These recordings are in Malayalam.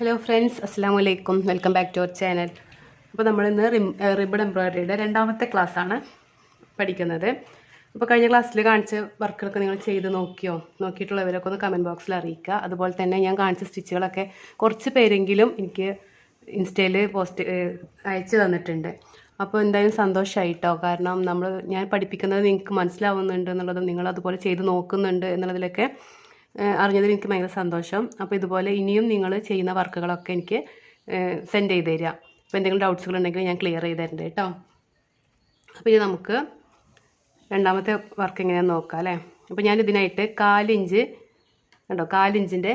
ഹലോ ഫ്രണ്ട്സ് അസ്സാം വലൈക്കും welcome back to our channel അപ്പോൾ നമ്മളിന്ന് റിം റിബൺ എംബ്രോയ്ഡറിയുടെ രണ്ടാമത്തെ ക്ലാസ്സാണ് പഠിക്കുന്നത്. അപ്പോൾ കഴിഞ്ഞ ക്ലാസ്സിൽ കാണിച്ച വർക്കുകളൊക്കെ നിങ്ങൾ ചെയ്ത് നോക്കിയോ? നോക്കിയിട്ടുള്ളവരൊക്കെ ഒന്ന് കമന്റ് ബോക്സിൽ അറിയിക്കുക. അതുപോലെ തന്നെ ഞാൻ കാണിച്ച സ്റ്റിച്ചുകളൊക്കെ കുറച്ച് പേരെങ്കിലും എനിക്ക് ഇൻസ്റ്റയിൽ പോസ്റ്റ് അയച്ചു തന്നിട്ടുണ്ട്. അപ്പോൾ എന്തായാലും സന്തോഷമായിട്ടോ കാരണം നമ്മൾ ഞാൻ പഠിപ്പിക്കുന്നത് നിങ്ങൾക്ക് മനസ്സിലാവുന്നുണ്ട് എന്നുള്ളതും നിങ്ങൾ അതുപോലെ ചെയ്ത് നോക്കുന്നുണ്ട് എന്നുള്ളതിലൊക്കെ അറിഞ്ഞതിൽ എനിക്ക് ഭയങ്കര സന്തോഷം. അപ്പോൾ ഇതുപോലെ ഇനിയും നിങ്ങൾ ചെയ്യുന്ന വർക്കുകളൊക്കെ എനിക്ക് സെൻഡ് ചെയ്ത് തരിക. അപ്പോൾ എന്തെങ്കിലും ഡൗട്ട്സുകൾ ഉണ്ടെങ്കിൽ ഞാൻ ക്ലിയർ ചെയ്ത് തരുന്നുണ്ട് കേട്ടോ. അപ്പോൾ ഇനി നമുക്ക് രണ്ടാമത്തെ വർക്ക് എങ്ങനെയാണെന്ന് നോക്കാം അല്ലേ? അപ്പോൾ ഞാൻ ഇതിനായിട്ട് കാലിഞ്ച് കണ്ടോ? കാലിഞ്ചിന്റെ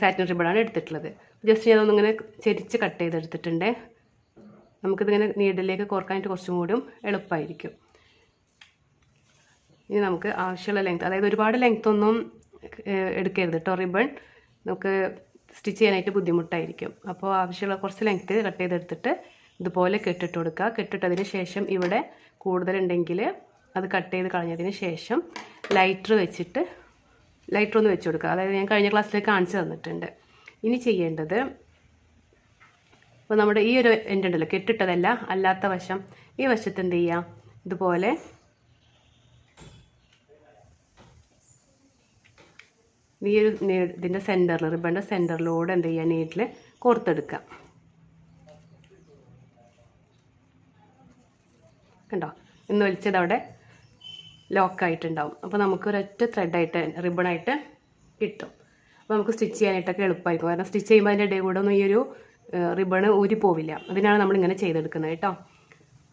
സാറ്റിൻ റിബണാണ് എടുത്തിട്ടുള്ളത്. ജസ്റ്റ് ഞാൻ ഒന്നിങ്ങനെ ചെരിച്ച് കട്ട് ചെയ്തെടുത്തിട്ടുണ്ട്. നമുക്കിതിങ്ങനെ നീഡിലേക്ക് കോർക്കാനായിട്ട് കുറച്ചും കൂടിയും എളുപ്പമായിരിക്കും ഇനി നമുക്ക് ആവശ്യമുള്ള ലെങ്ത് അതായത് ഒരുപാട് ലെങ്ത് ഒന്നും എടുക്കരുത് കേട്ടോ റിബൺ നമുക്ക് സ്റ്റിച്ച് ചെയ്യാനായിട്ട് ബുദ്ധിമുട്ടായിരിക്കും. അപ്പോൾ ആവശ്യമുള്ള കുറച്ച് ലെങ്ത് കട്ട് ചെയ്തെടുത്തിട്ട് ഇതുപോലെ കെട്ടിട്ട് കൊടുക്കുക. കെട്ടിട്ടതിന് ശേഷം ഇവിടെ കൂടുതലുണ്ടെങ്കിൽ അത് കട്ട് ചെയ്ത് കളഞ്ഞതിന് ശേഷം ലൈറ്റർ വെച്ചിട്ട് ലൈറ്റർ ഒന്ന് വെച്ച് കൊടുക്കുക. അതായത് ഞാൻ കഴിഞ്ഞ ക്ലാസ്സിൽ കാണിച്ചു തന്നിട്ടുണ്ട്. ഇനി ചെയ്യേണ്ടത് അപ്പോൾ നമ്മുടെ ഈ ഒരു എൻഡ് ഉണ്ടല്ലോ കെട്ടിട്ടതല്ല അല്ലാത്ത വശം. ഈ വശത്ത് എന്ത് ചെയ്യുക? ഇതുപോലെ ഈ ഒരു ഇതിന്റെ സെന്ററിൽ റിബണിന്റെ സെന്ററിലൂടെ എന്ത് ചെയ്യുക നീട്ടിൽ കോർത്തെടുക്കുക കണ്ടോ? ഇന്ന് വലിച്ചത് അവിടെ ലോക്കായിട്ടുണ്ടാവും അപ്പോൾ നമുക്ക് ഒരൊറ്റ ത്രെഡായിട്ട് റിബണായിട്ട് കിട്ടും. അപ്പോൾ നമുക്ക് സ്റ്റിച്ച് ചെയ്യാനായിട്ടൊക്കെ എളുപ്പമായിരിക്കും കാരണം സ്റ്റിച്ച് ചെയ്യുമ്പോൾ അതിന്റെ ഇടയിൽ കൂടെ ഒന്നും ഈ ഒരു റിബണ് ഊരി പോവില്ല. അതിനാണ് നമ്മളിങ്ങനെ ചെയ്തെടുക്കുന്നത് കേട്ടോ.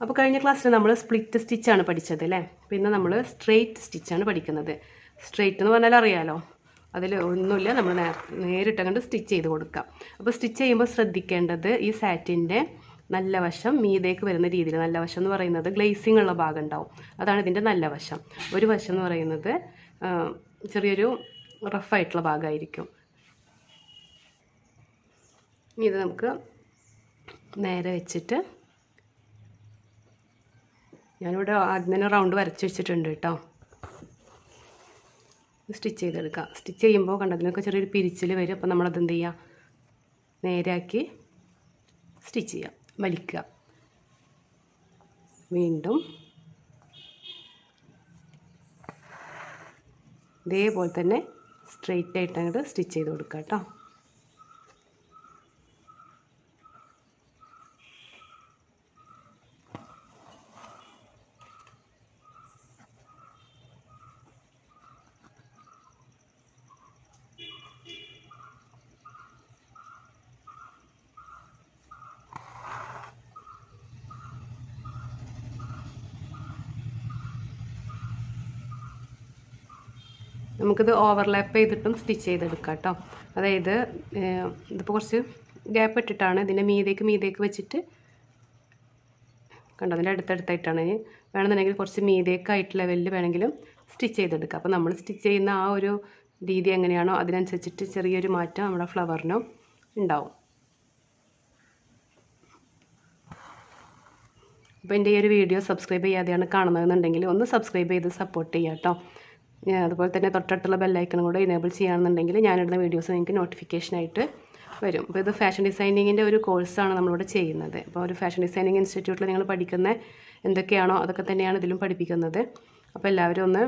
അപ്പോൾ കഴിഞ്ഞ ക്ലാസ്സിൽ നമ്മൾ സ്പ്ലിറ്റ് സ്റ്റിച്ചാണ് പഠിച്ചത് അല്ലേ? പിന്നെ നമ്മൾ സ്ട്രെയിറ്റ് സ്റ്റിച്ചാണ് പഠിക്കുന്നത്. സ്ട്രെയിറ്റ് എന്ന് പറഞ്ഞാൽ അറിയാലോ? അതിൽ ഒന്നുമില്ല നമ്മൾ നേരിട്ട് അങ്ങോട്ട് സ്റ്റിച്ച് ചെയ്ത് കൊടുക്കാം. അപ്പോൾ സ്റ്റിച്ച് ചെയ്യുമ്പോൾ ശ്രദ്ധിക്കേണ്ടത് ഈ സാറ്റിന്റെ നല്ല വശം മീതേക്ക് വരുന്ന രീതിയിൽ നല്ല വശം എന്ന് പറയുന്നത് ഗ്ലേസിംഗ് ഉള്ള ഭാഗം ഉണ്ടാവും അതാണ് ഇതിന്റെ നല്ല വശം. ഒരു വശം എന്ന് പറയുന്നത് ചെറിയൊരു റഫായിട്ടുള്ള ഭാഗമായിരിക്കും ഇനി ഇത് നമുക്ക് നേരെ വെച്ചിട്ട് ഞാനിവിടെ ആദ്യം തന്നെ റൗണ്ട് വരച്ച് വെച്ചിട്ടുണ്ട് കേട്ടോ. സ്റ്റിച്ച് ചെയ്തെടുക്കുക സ്റ്റിച്ച് ചെയ്യുമ്പോൾ കണ്ടതിനൊക്കെ ചെറിയൊരു പിരിച്ചിൽ വരും. അപ്പോൾ നമ്മളത് എന്ത് ചെയ്യുക നേരാക്കി സ്റ്റിച്ച് ചെയ്യുക വലിക്കുക. വീണ്ടും ഇതേപോലെ തന്നെ സ്ട്രെയിറ്റ് ആയിട്ട് അങ്ങോട്ട് സ്റ്റിച്ച് ചെയ്ത് കൊടുക്കുക കേട്ടോ. നമുക്കിത് ഓവർലാപ്പ് ചെയ്തിട്ടും സ്റ്റിച്ച് ചെയ്തെടുക്കാം കേട്ടോ അതായത് ഇതിപ്പോൾ കുറച്ച് ഗ്യാപ്പ് ഇട്ടിട്ടാണ് ഇതിന്റെ മീതേക്ക് മീതേക്ക് വെച്ചിട്ട് കണ്ടോ അതിന്റെ അടുത്തടുത്തായിട്ടാണ്. വേണമെന്നുണ്ടെങ്കിൽ കുറച്ച് മീതേക്കായിട്ട് ലെവലിൽ വേണമെങ്കിലും സ്റ്റിച്ച് ചെയ്തെടുക്കാം. അപ്പോൾ നമ്മൾ സ്റ്റിച്ച് ചെയ്യുന്ന ആ ഒരു രീതി എങ്ങനെയാണോ അതിനനുസരിച്ചിട്ട് ചെറിയൊരു മാറ്റം നമ്മുടെ ഫ്ലവറിനും ഉണ്ടാവും. അപ്പോൾ എന്റെ ഈ ഒരു വീഡിയോ സബ്സ്ക്രൈബ് ചെയ്യാതെയാണ് കാണുന്നതെന്നുണ്ടെങ്കിൽ ഒന്ന് സബ്സ്ക്രൈബ് ചെയ്ത് സപ്പോർട്ട് ചെയ്യാം കേട്ടോ അതുപോലെ തന്നെ തൊട്ടടുത്തുള്ള ബെല്ലൈക്കണും കൂടെ ഇനേബിൾ ചെയ്യുകയാണെന്നുണ്ടെങ്കിൽ ഞാനിടുന്ന വീഡിയോസ് നിങ്ങൾക്ക് നോട്ടിഫിക്കേഷനായിട്ട് വരും. അപ്പോൾ ഇത് ഫാഷൻ ഡിസൈനിങ്ങിന്റെ ഒരു കോഴ്സാണ് നമ്മളിവിടെ ചെയ്യുന്നത്. അപ്പോൾ ഒരു ഫാഷൻ ഡിസൈനിങ് ഇൻസ്റ്റിറ്റ്യൂട്ടിൽ നിങ്ങൾ പഠിക്കുന്ന എന്തൊക്കെയാണോ അതൊക്കെ തന്നെയാണ് ഇതിലും പഠിപ്പിക്കുന്നത്. അപ്പോൾ എല്ലാവരും ഒന്ന്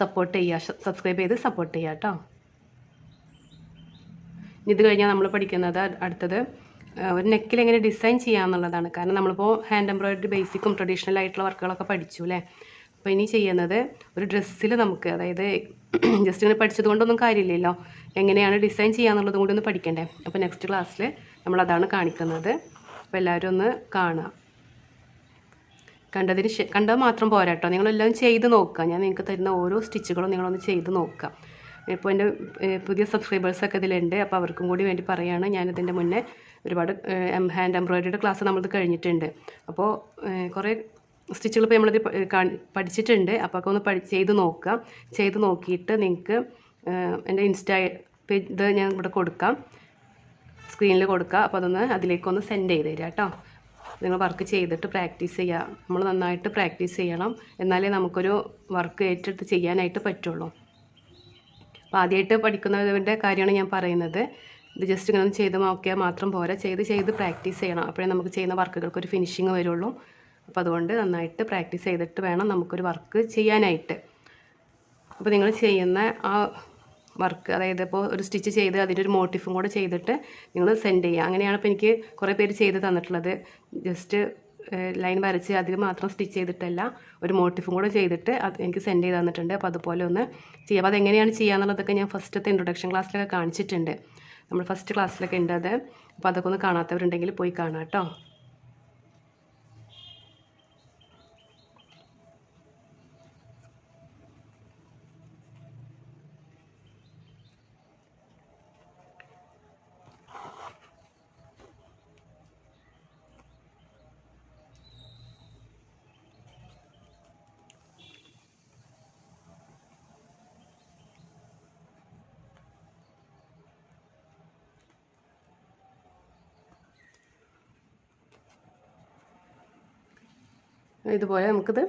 സപ്പോർട്ട് ചെയ്യുക. സബ്സ്ക്രൈബ് ചെയ്ത് സപ്പോർട്ട് ചെയ്യുക കേട്ടോ. ഇത് കഴിഞ്ഞാൽ നമ്മൾ പഠിക്കുന്നത് അടുത്തത് ഒരു നെക്കിൽ എങ്ങനെ ഡിസൈൻ ചെയ്യാമെന്നുള്ളതാണ് കാരണം നമ്മളിപ്പോൾ ഹാൻഡ് എംബ്രോയിഡറി ബേസിക്കും ട്രഡീഷണൽ ആയിട്ടുള്ള വർക്കുകളൊക്കെ പഠിച്ചു അല്ലേ അപ്പോൾ ഇനി ചെയ്യുന്നത് ഒരു ഡ്രസ്സിൽ നമുക്ക് അതായത് ജസ്റ്റ് ഇങ്ങനെ പഠിച്ചത് കൊണ്ടൊന്നും കാര്യമില്ലല്ലോ. എങ്ങനെയാണ് ഡിസൈൻ ചെയ്യാന്നുള്ളതും കൂടി ഒന്ന് പഠിക്കണ്ടേ? അപ്പോൾ നെക്സ്റ്റ് ക്ലാസ്സിൽ നമ്മളതാണ് കാണിക്കുന്നത്. അപ്പോൾ എല്ലാവരും ഒന്ന് കാണുക കണ്ടതിന് കണ്ടത് മാത്രം പോരാട്ടോ നിങ്ങളെല്ലാം ചെയ്ത് നോക്കുക ഞാൻ നിങ്ങൾക്ക് തരുന്ന ഓരോ സ്റ്റിച്ചുകളും നിങ്ങളൊന്ന് ചെയ്ത് നോക്കുക ഇപ്പോൾ എന്റെ പുതിയ സബ്സ്ക്രൈബേഴ്സൊക്കെ ഇതിലുണ്ട്. അപ്പോൾ അവർക്കും കൂടി വേണ്ടി പറയുകയാണ് ഞാനിതിന്റെ മുന്നേ ഒരുപാട് ഹാൻഡ് എംബ്രോയിഡറിയുടെ ക്ലാസ് നമ്മളിത് കഴിഞ്ഞിട്ടുണ്ട്. അപ്പോൾ കുറേ സ്റ്റിച്ചുകൾ ഇപ്പോൾ നമ്മളിത് പഠിച്ചിട്ടുണ്ട്. അപ്പോൾ ഒക്കെ ഒന്ന് പഠി ചെയ്ത് നോക്കുക ചെയ്ത് നോക്കിയിട്ട് നിങ്ങൾക്ക് എന്റെ ഇൻസ്റ്റാ ഇത് ഞാൻ ഇവിടെ കൊടുക്കാം. സ്ക്രീനിൽ കൊടുക്കുക അപ്പോൾ അതൊന്ന് അതിലേക്കൊന്ന് സെൻഡ് ചെയ്ത് തരിക കേട്ടോ. നിങ്ങൾ വർക്ക് ചെയ്തിട്ട് പ്രാക്ടീസ് ചെയ്യുക നമ്മൾ നന്നായിട്ട് പ്രാക്ടീസ് ചെയ്യണം. എന്നാലേ നമുക്കൊരു വർക്ക് ഏറ്റെടുത്ത് ചെയ്യാനായിട്ട് പറ്റുള്ളൂ. അപ്പോൾ ആദ്യമായിട്ട് പഠിക്കുന്നവരുടെ കാര്യമാണ് ഞാൻ പറയുന്നത്. ഇത് ജസ്റ്റ് ഇങ്ങനെ ഒന്ന് ചെയ്ത് നോക്കിയാൽ മാത്രം പോരാ. ചെയ്ത് ചെയ്ത് പ്രാക്ടീസ് ചെയ്യണം. അപ്പോഴേ നമുക്ക് ചെയ്യുന്ന വർക്കുകൾക്ക് ഒരു ഫിനിഷിങ് വരുള്ളൂ. അപ്പോൾ അതുകൊണ്ട് നന്നായിട്ട് പ്രാക്ടീസ് ചെയ്തിട്ട് വേണം നമുക്കൊരു വർക്ക് ചെയ്യാനായിട്ട്. അപ്പോൾ നിങ്ങൾ ചെയ്യുന്ന ആ വർക്ക് അതായത് ഇപ്പോൾ ഒരു സ്റ്റിച്ച് ചെയ്ത് അതിന്റെ മോട്ടിഫും കൂടെ ചെയ്തിട്ട് നിങ്ങൾ സെൻഡ് ചെയ്യുക. അങ്ങനെയാണ് ഇപ്പോൾ എനിക്ക് കുറേ പേര് ചെയ്ത് തന്നിട്ടുള്ളത്. ജസ്റ്റ് ലൈൻ വരച്ച് അതിൽ മാത്രം സ്റ്റിച്ച് ചെയ്തിട്ടല്ല ഒരു മോട്ടിഫും കൂടെ ചെയ്തിട്ട് അത് എനിക്ക് സെൻഡ് ചെയ്ത് തന്നിട്ടുണ്ട്. അപ്പോൾ അതുപോലെ ഒന്ന് ചെയ്യാം. അപ്പോൾ അതെങ്ങനെയാണ് ചെയ്യുക എന്നുള്ളതൊക്കെ ഞാൻ ഫസ്റ്റത്തെ ഇൻട്രൊഡക്ഷൻ ക്ലാസ്സിലൊക്കെ കാണിച്ചിട്ടുണ്ട്. നമ്മൾ ഫസ്റ്റ് ക്ലാസ്സിലൊക്കെ ഉണ്ട് അത്. അപ്പോൾ അതൊക്കെ ഒന്ന് കാണാത്തവരുണ്ടെങ്കിൽ പോയി കാണാം കേട്ടോ. ഇതുപോലെ നമുക്കിത്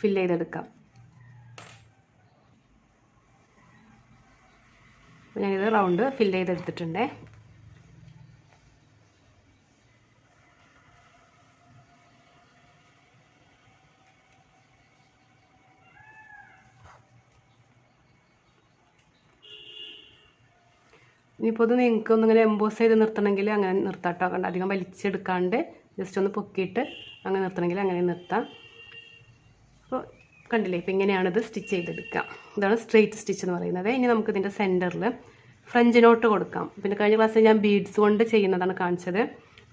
ഫില്ല് ചെയ്തെടുക്കാം. ഞാനിത് റൗണ്ട് ഫില്ല് ചെയ്തെടുത്തിട്ടുണ്ടേ. ഇനിയിപ്പോൾ ഇത് നിങ്ങൾക്ക് ഒന്നിങ്ങനെ എംബോസ് ചെയ്ത് നിർത്തണമെങ്കിൽ അങ്ങനെ നിർത്താട്ടോ. കണ്ട? അധികം വലിച്ചെടുക്കാണ്ട് ജസ്റ്റ് ഒന്ന് പൊക്കിയിട്ട് അങ്ങനെ നിർത്തണമെങ്കിൽ അങ്ങനെ നിർത്താം. അപ്പോൾ കണ്ടില്ലേ ഇപ്പോൾ ഇങ്ങനെയാണിത് സ്റ്റിച്ച് ചെയ്തെടുക്കുക. ഇതാണ് സ്ട്രെയിറ്റ് സ്റ്റിച്ച് എന്ന് പറയുന്നത്. ഇനി നമുക്ക് ഇതിന്റെ സെന്ററിൽ ഫ്രഞ്ച് നോട്ട് കൊടുക്കാം. പിന്നെ കഴിഞ്ഞ ക്ലാസ്സിൽ ഞാൻ ബീഡ്സ് കൊണ്ട് ചെയ്യുന്നതാണ് കാണിച്ചത്.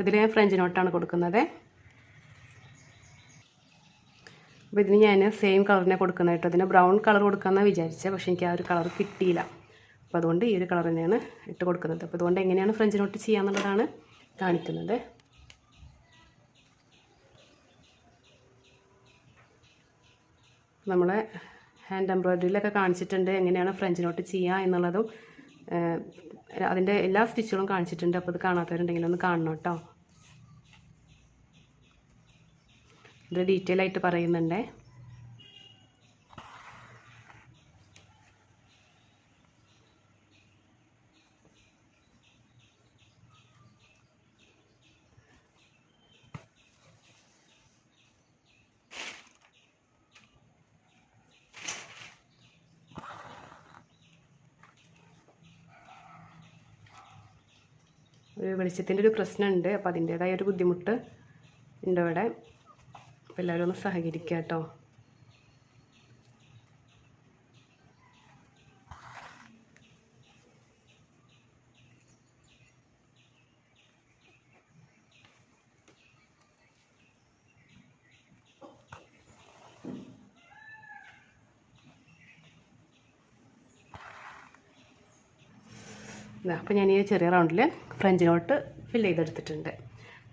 ഇതിൽ ഞാൻ ഫ്രഞ്ച് നോട്ടാണ് കൊടുക്കുന്നത്. അപ്പോൾ ഇതിന് ഞാൻ സെയിം കളറിനെ കൊടുക്കുന്നത് കേട്ടോ. ഇതിന് ബ്രൗൺ കളർ കൊടുക്കാമെന്നാണ് വിചാരിച്ചത്. പക്ഷേ എനിക്ക് ആ ഒരു കളർ കിട്ടിയില്ല. അപ്പോൾ അതുകൊണ്ട് ഈ ഒരു കളർ തന്നെയാണ് ഇട്ട് കൊടുക്കുന്നത്. അപ്പോൾ അതുകൊണ്ട് എങ്ങനെയാണ് ഫ്രഞ്ച് നോട്ട് ചെയ്യാന്നുള്ളതാണ് കാണിക്കുന്നത്. നമ്മൾ ഹാൻഡ് എംബ്രോയ്ഡറിയിലൊക്കെ കാണിച്ചിട്ടുണ്ട്. എങ്ങനെയാണ് ഫ്രഞ്ച് നോട്ട് ചെയ്യുക എന്നുള്ളതും അതിന്റെ എല്ലാ സ്റ്റിച്ചുകളും കാണിച്ചിട്ടുണ്ട്. അപ്പോൾ ഇത് കാണാത്തവരുണ്ടെങ്കിൽ ഒന്ന് കാണണം കേട്ടോ. ഇത് ഡീറ്റെയിൽ ആയിട്ട് പറയുന്നുണ്ടേ. വെളിച്ചത്തിന്റെ ഒരു പ്രശ്നമുണ്ട്. അപ്പോൾ അതിന്റേതായ ഒരു ബുദ്ധിമുട്ട് ഉണ്ട് ഇവിടെ അപ്പോൾ എല്ലാവരും ഒന്ന് സഹകരിക്കുക കേട്ടോ അപ്പോൾ ഞാൻ ഈ ചെറിയ റൗണ്ടിൽ ഫ്രഞ്ച് നോട്ട് ഫില്ല് ചെയ്തെടുത്തിട്ടുണ്ട്.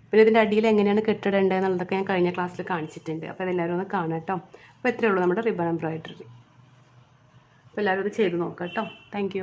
പിന്നെ ഇതിന്റെ അടിയിൽ എങ്ങനെയാണ് കെട്ടിടേണ്ടത് എന്നുള്ളതൊക്കെ ഞാൻ കഴിഞ്ഞ ക്ലാസ്സിൽ കാണിച്ചിട്ടുണ്ട്. അപ്പോൾ അതെല്ലാവരും ഒന്ന് കാണാം കേട്ടോ. അപ്പോൾ ഇത്രയേ ഉള്ളൂ നമ്മുടെ റിബൺ എംബ്രോയിഡറി അപ്പോൾ എല്ലാവരും ഇത് ചെയ്ത് നോക്കാം കേട്ടോ. താങ്ക്